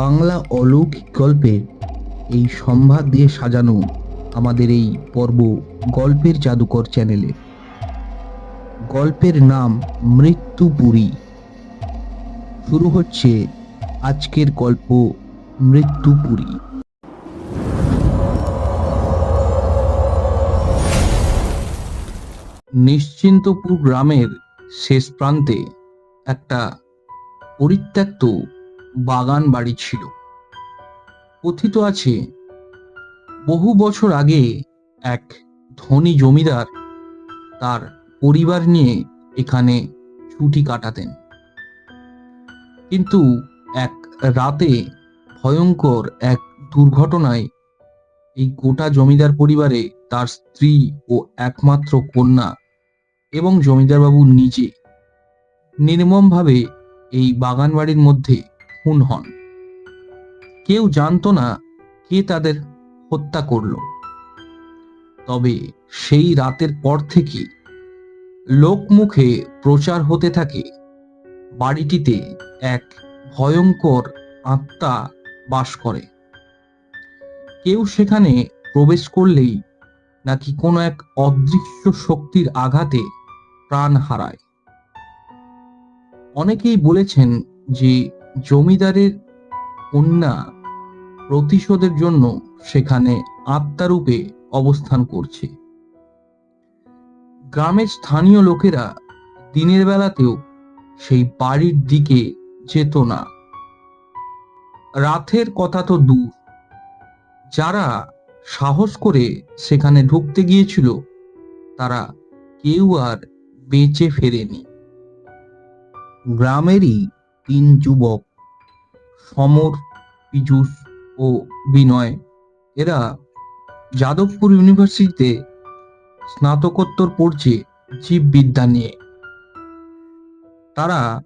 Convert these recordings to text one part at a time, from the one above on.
বাংলা অলৌকিক গল্পের এই সম্ভার দিয়ে সাজানো আমাদের এই পর্ব গল্পের জাদুকর চ্যানেলে। গল্পের নাম মৃত্যুপুরী শুরু হচ্ছে আজকের গল্প মৃত্যুপুরী নিশ্চিন্তপুর গ্রামের শেষ প্রান্তে একটা পরিত্যক্ত বাগান বাড়ি ছিল। কথিত আছে, বহু বছর আগে এক ধনী জমিদার তার পরিবার নিয়ে এখানে ছুটি কাটাতেন। কিন্তু এক রাতে ভয়ঙ্কর এক দুর্ঘটনায় এই গোটা জমিদার পরিবারে তার স্ত্রী ও একমাত্র কন্যা এবং জমিদারবাবু নিজে নির্মমভাবে এই বাগান বাড়ির মধ্যে খুন হন। কেউ জানতো না কে তাদের হত্যা করল। তবে সেই রাতের পর থেকে লোকমুখে প্রচার হতে থাকে বাড়িটিতে এক ভয়ঙ্কর আত্মা বাস করে। কেউ সেখানে প্রবেশ করলেই নাকি কোনো এক অদৃশ্য শক্তির আঘাতে প্রাণ হারায়। অনেকেই বলেছেন যে জমিদারের কন্যা প্রতিশোধের জন্য সেখানে আত্মারূপে অবস্থান করছে। গ্রামের স্থানীয় লোকেরা দিনের বেলাতেও সেই বাড়ির দিকে যেত না। রাতের কথা তো দূর। যারা সাহস করে সেখানে ঢুকতে গিয়েছিল, তারা কেউ আর বেঁচে ফেরেনি। গ্রামেরই তিন যুবক, সমর, পীযূষ ও বিনয়। এরা যাদবপুর ইউনিভার্সিটিতে স্নাতকোত্তর পড়ছে জীববিদ্যা নিয়ে। তারা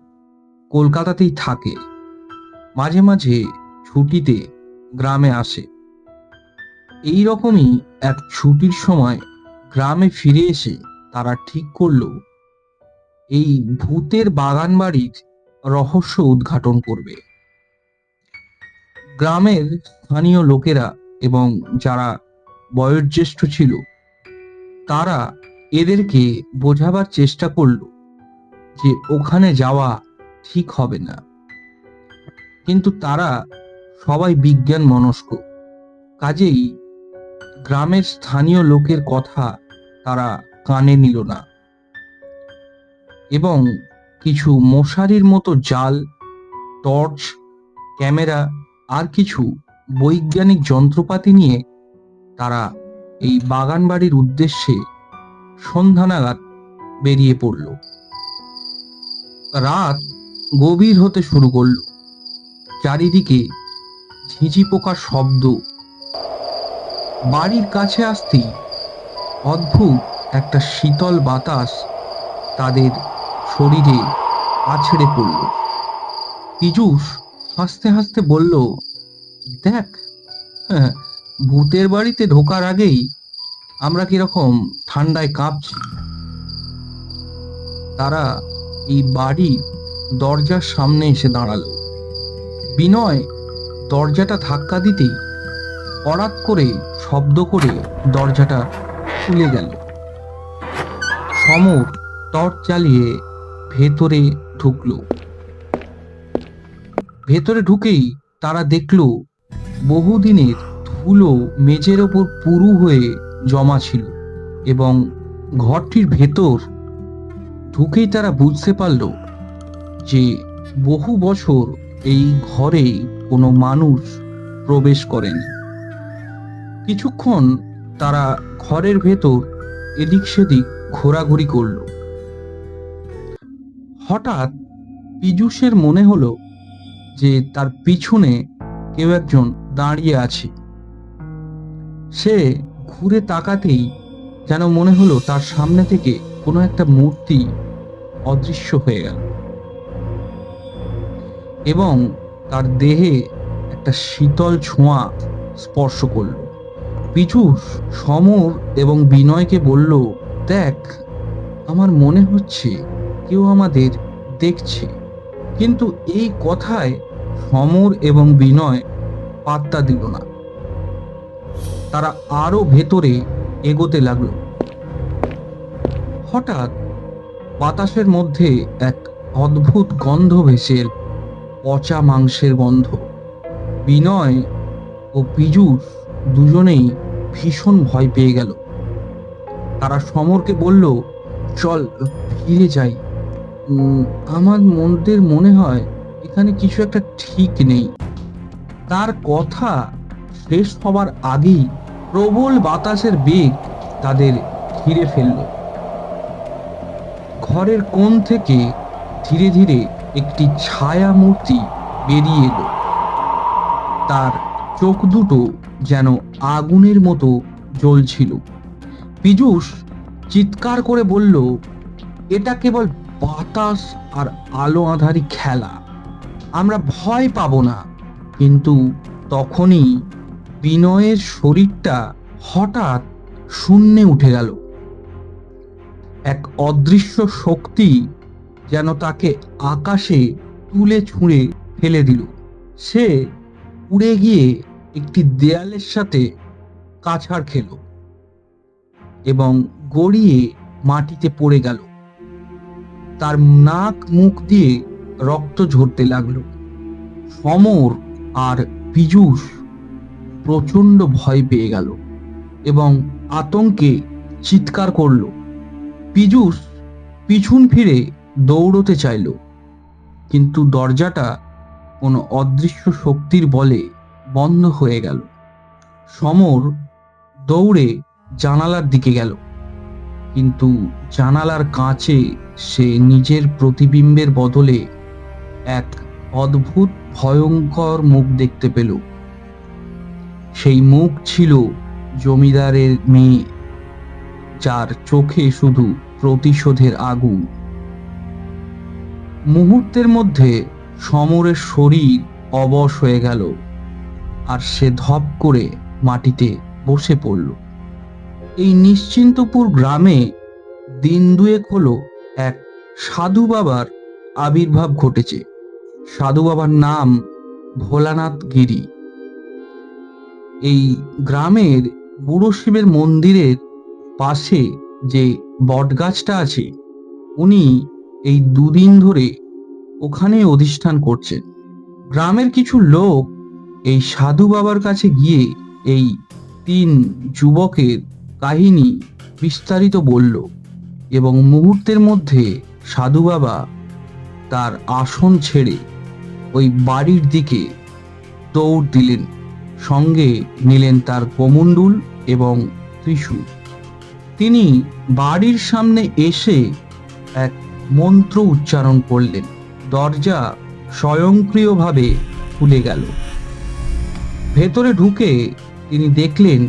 কলকাতাতেই থাকে। মাঝে মাঝে ছুটিতে গ্রামে আসে। এই রকমই এক ছুটির সময় গ্রামে ফিরে এসে তারা ঠিক করল, এই ভূতের বাগান বাড়ির রহস্য উদ্ঘাটন করবে। গ্রামের স্থানীয় লোকেরা এবং যারা বয়োজ্যেষ্ঠ ছিল, তারা এদেরকে বোঝাবার চেষ্টা করল যে ওখানে যাওয়া ঠিক হবে না। কিন্তু তারা সবাই বিজ্ঞান মনস্ক, কাজেই গ্রামের স্থানীয় লোকের কথা তারা কানে নিল না। এবং কিছু মশারির মতো জাল, টর্চ, ক্যামেরা আর কিছু বৈজ্ঞানিক যন্ত্রপাতি নিয়ে তারা এই বাগান বাড়ির উদ্দেশ্যে সন্ধ্যা নাগাদ বেরিয়ে পড়ল। রাত গভীর হতে শুরু করল। চারিদিকে ঝিঁঝি পোকার শব্দ। বাড়ির কাছে আসতেই অদ্ভুত একটা শীতল বাতাস তাদের শরীরে আছড়ে পড়ল। পীযূষ হাসতে হাসতে বলল দেখ হ্যাঁ, ভূতের বাড়িতে ঢোকার আগেই আমরা কীরকম ঠান্ডায় কাঁপছি। তারা এই বাড়ির দরজার সামনে এসে দাঁড়াল। বিনয় দরজাটা ধাক্কা দিতেই হঠাৎ করে শব্দ করে দরজাটা খুলে গেল। সমর টর্চ জ্বালিয়ে ভেতরে ঢুকলো। ভেতরে ঢুকেই তারা দেখল, বহুদিনের ধুলো মেঝের ওপর পুরু হয়ে জমা ছিল এবং ঘরটির ভেতর ঢুকেই তারা বুঝতে পারল যে বহু বছর এই ঘরে কোনো মানুষ প্রবেশ করেন। কিছুক্ষণ তারা ঘরের ভেতর এদিক সেদিক ঘোরাঘুরি করল। হঠাৎ পীযূষের মনে হলো যে তার পিছনে কেউ একজন দাঁড়িয়ে আছে। সে ঘুরে তাকাতেই যেন মনে হলো তার সামনে থেকে কোনো একটা মূর্তি অদৃশ্য হয়ে গেল এবং তার দেহে একটা শীতল ছোঁয়া স্পর্শ করল। পীযূষ সমর এবং বিনয়কে বলল, দেখ, আমার মনে হচ্ছে কেউ আমাদের দেখছে। কিন্তু এই কথায় সমর এবং বিনয় পাত্তা দিল না। তারা আরও ভেতরে এগোতে লাগল। হঠাৎ বাতাসের মধ্যে এক অদ্ভুত গন্ধ ভেসে পচা মাংসের গন্ধ। বিনয় ও পীযূষ দুজনেই ভীষণ ভয় পেয়ে গেল। তারা সমরকে বলল, চল, ফিরে যাই। আমার মনদের মনে হয় এখানে কিছু একটা ঠিক নেই। তার কথা শেষ হবার আগেই প্রবল বাতাসের বেগ তাদের ঘিরে ফেলল। ঘরের কোণ থেকে ধীরে ধীরে একটি ছায়া মূর্তি বেরিয়ে এলো। তার চোখ দুটো যেন আগুনের মতো জ্বলছিল। পীযূষ চিৎকার করে বলল, এটা কেবল বাতাস আর আলো আধারি খেলা। আমরা ভয় পাবো না, কিন্তু তখনই বিনয়ের শরীরটা হঠাৎ শূন্যে উঠে গেল। এক অদৃশ্য শক্তি যেন তাকে আকাশে তুলে ছুঁড়ে ফেলে দিল। সে উড়ে গিয়ে একটি দেয়ালের সাথে কাছাড় খেল এবং গড়িয়ে মাটিতে পড়ে গেল। তার নাক মুখ দিয়ে রক্ত ঝরতে লাগল। সমর আর পীযূষ প্রচণ্ড ভয় পেয়ে গেল এবং আতঙ্কে চিৎকার করল। পীযূষ পিছন ফিরে দৌড়তে চাইল, কিন্তু দরজাটা কোনো অদৃশ্য শক্তির বলে বন্ধ হয়ে গেল। সমর দৌড়ে জানালার দিকে গেল। কিন্তু জানালার কাঁচে সে নিজের প্রতিবিম্বের বদলে এক অদ্ভুত ভয়ঙ্কর মুখ দেখতে পেল। সেই মুখ ছিল জমিদারের মেয়ে, যার চোখে শুধু প্রতিশোধের আগুন। মুহূর্তের মধ্যে সমরের শরীর অবশ হয়ে গেল, আর সে ধপ করে মাটিতে বসে পড়ল। এই নিশ্চিন্তপুর গ্রামে দিন দুয়েক হলো এক সাধু বাবার আবির্ভাব ঘটেছে। সাধু বাবার নাম ভোলানাথ গিরি। এই গ্রামের বুড়ো শিবের মন্দিরের পাশে যে বটগাছটা আছে, উনি এই দুদিন ধরে ওখানে অধিষ্ঠান করছেন। গ্রামের কিছু লোক এই সাধু বাবার কাছে গিয়ে এই তিন যুবকের কাহিনী বিস্তারিত বলল এবং মুহূর্তের মধ্যে সাধু বাবা তার আসন ছেড়ে ওই বাড়ির দিকে দৌড় দিলেন, সঙ্গে নিলেন তার কমণ্ডুল এবং ত্রিশূল। তিনি বাড়ির সামনে এসে এক মন্ত্র উচ্চারণ করলেন। দরজা স্বয়ংক্রিয়ভাবে খুলে গেল। ভেতরে ঢুকে তিনি দেখলেন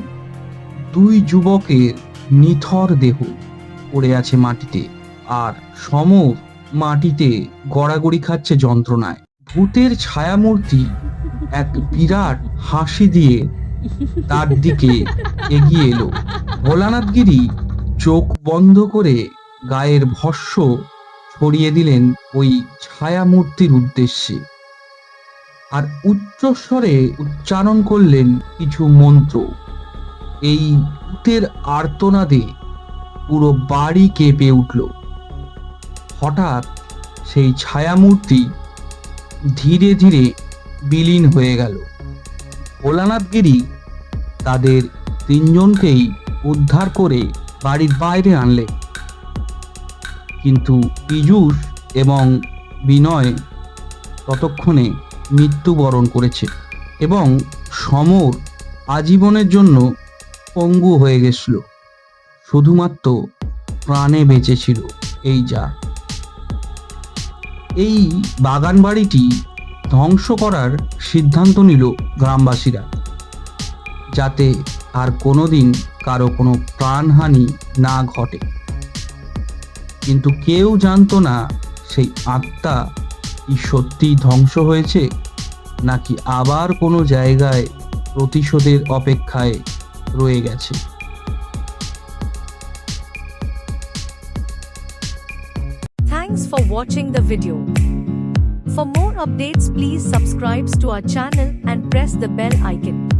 দুই যুবকের নিথর দেহ পড়ে আছে মাটিতে আর সমর মাটিতে গড়াগড়ি খাচ্ছে যন্ত্রণায়। ভূতের ছায়ামূর্তি এক বিরাট হাসি দিয়ে তার দিকে এগিয়ে এলো। ভোলানাথগিরি চোখ বন্ধ করে গায়ের ভস্য ছড়িয়ে দিলেন ওই ছায়ামূর্তির উদ্দেশ্যে। আর উচ্চস্বরে উচ্চারণ করলেন কিছু মন্ত্র। এই ভূতের আর্তনাদে পুরো বাড়ি কেঁপে উঠল। হঠাৎ সেই ছায়ামূর্তি ধীরে ধীরে বিলীন হয়ে গেল। ভোলানাথগিরি তাদের তিনজনকেই উদ্ধার করে বাড়ির বাইরে আনলে কিন্তু পীযূষ এবং বিনয় ততক্ষণে মৃত্যুবরণ করেছে এবং সমর আজীবনের জন্য পঙ্গু হয়ে গেছিল। শুধুমাত্র প্রাণে বেঁচেছিল এই যা। এই বাগান বাড়িটি ধ্বংস করার সিদ্ধান্ত নিল গ্রামবাসীরা, যাতে আর কোনোদিন কারও কোনো প্রাণহানি না ঘটে। কিন্তু কেউ জানতো না সেই আত্মা কি সত্যি ধ্বংস হয়েছে, নাকি আবার কোনো জায়গায় প্রতিশোধের অপেক্ষায় রয়ে গেছে Thanks for watching the video. For more updates, please subscribe to our channel and press the bell icon.